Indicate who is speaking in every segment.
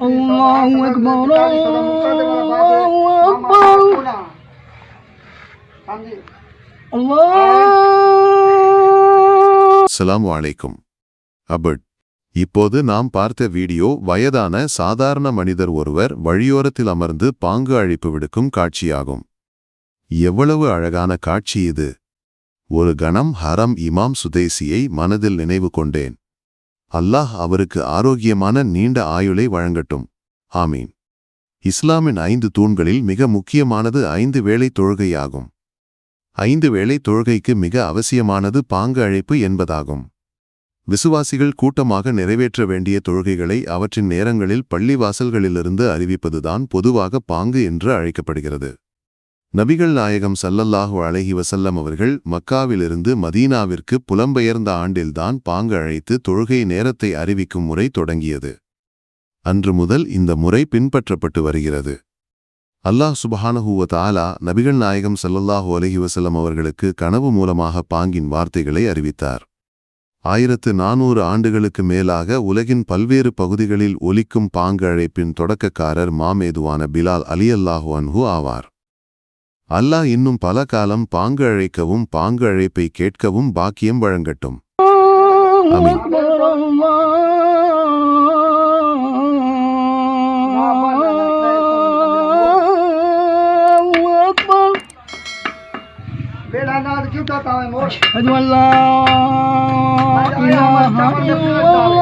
Speaker 1: Allahu Akbar, Allahu Akbar, Allah.
Speaker 2: அஸ்ஸலாமு அபட் இப்போது நாம் பார்த்த வீடியோ வயதான சாதாரண மனிதர் ஒருவர் வழியோரத்தில் அமர்ந்து பாங்கு அழைப்பு விடுக்கும் காட்சியாகும். எவ்வளவு அழகான காட்சி இது. ஒரு கணம் ஹரம் இமாம் சுதேசியை மனதில் நினைவு கொண்டேன். அல்லாஹ் அவருக்கு ஆரோக்கியமான நீண்ட ஆயுளை வழங்கட்டும். ஆமீன். இஸ்லாமின் ஐந்து தூண்களில் மிக முக்கியமானது ஐந்து வேளை தொழுகையாகும். ஐந்து வேளை தொழுகைக்கு மிக அவசியமானது பாங்கு அழைப்பு என்பதாகும். விசுவாசிகள் கூட்டமாக நிறைவேற்ற வேண்டிய தொழுகைகளை அவற்றின் நேரங்களில் பள்ளிவாசல்களிலிருந்து அறிவிப்பதுதான் பொதுவாக பாங்கு என்று அழைக்கப்படுகிறது. நபிகள் நாயகம் சல்லல்லாஹு அழகி வசல்லம் அவர்கள் மக்காவிலிருந்து மதீனாவிற்கு புலம்பெயர்ந்த ஆண்டில்தான் பாங்கு அழைத்து தொழுகை நேரத்தை அறிவிக்கும் முறை தொடங்கியது. அன்று முதல் இந்த முறை பின்பற்றப்பட்டு வருகிறது. அல்லாஹ் சுபஹானஹுவ தாலா நபிகள் நாயகம் சல்லல்லாஹு அலஹி வசல்லம் அவர்களுக்கு கனவு மூலமாக பாங்கின் வார்த்தைகளை அறிவித்தார். ஆயிரத்து நானூறு ஆண்டுகளுக்கு மேலாக உலகின் பல்வேறு பகுதிகளில் ஒலிக்கும் பாங்கு அழைப்பின் தொடக்கக்காரர் மாமேதுவான பிலால் அலி அல்லாஹு அன்ஹு ஆவார். அல்லாஹ் இன்னும் பல காலம் பாங்கு அழைக்கவும் பாங்கு அழைப்பை கேட்கவும் பாக்கியம் வழங்கட்டும்
Speaker 1: Allahu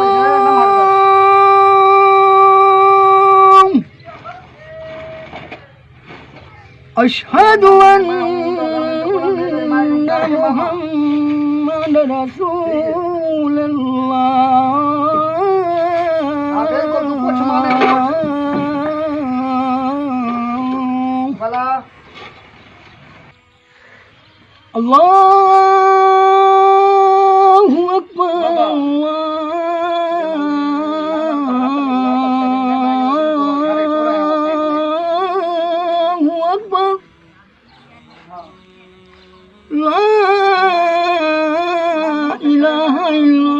Speaker 1: أشهد أن محمد رسول الله. الله. لا إله إلا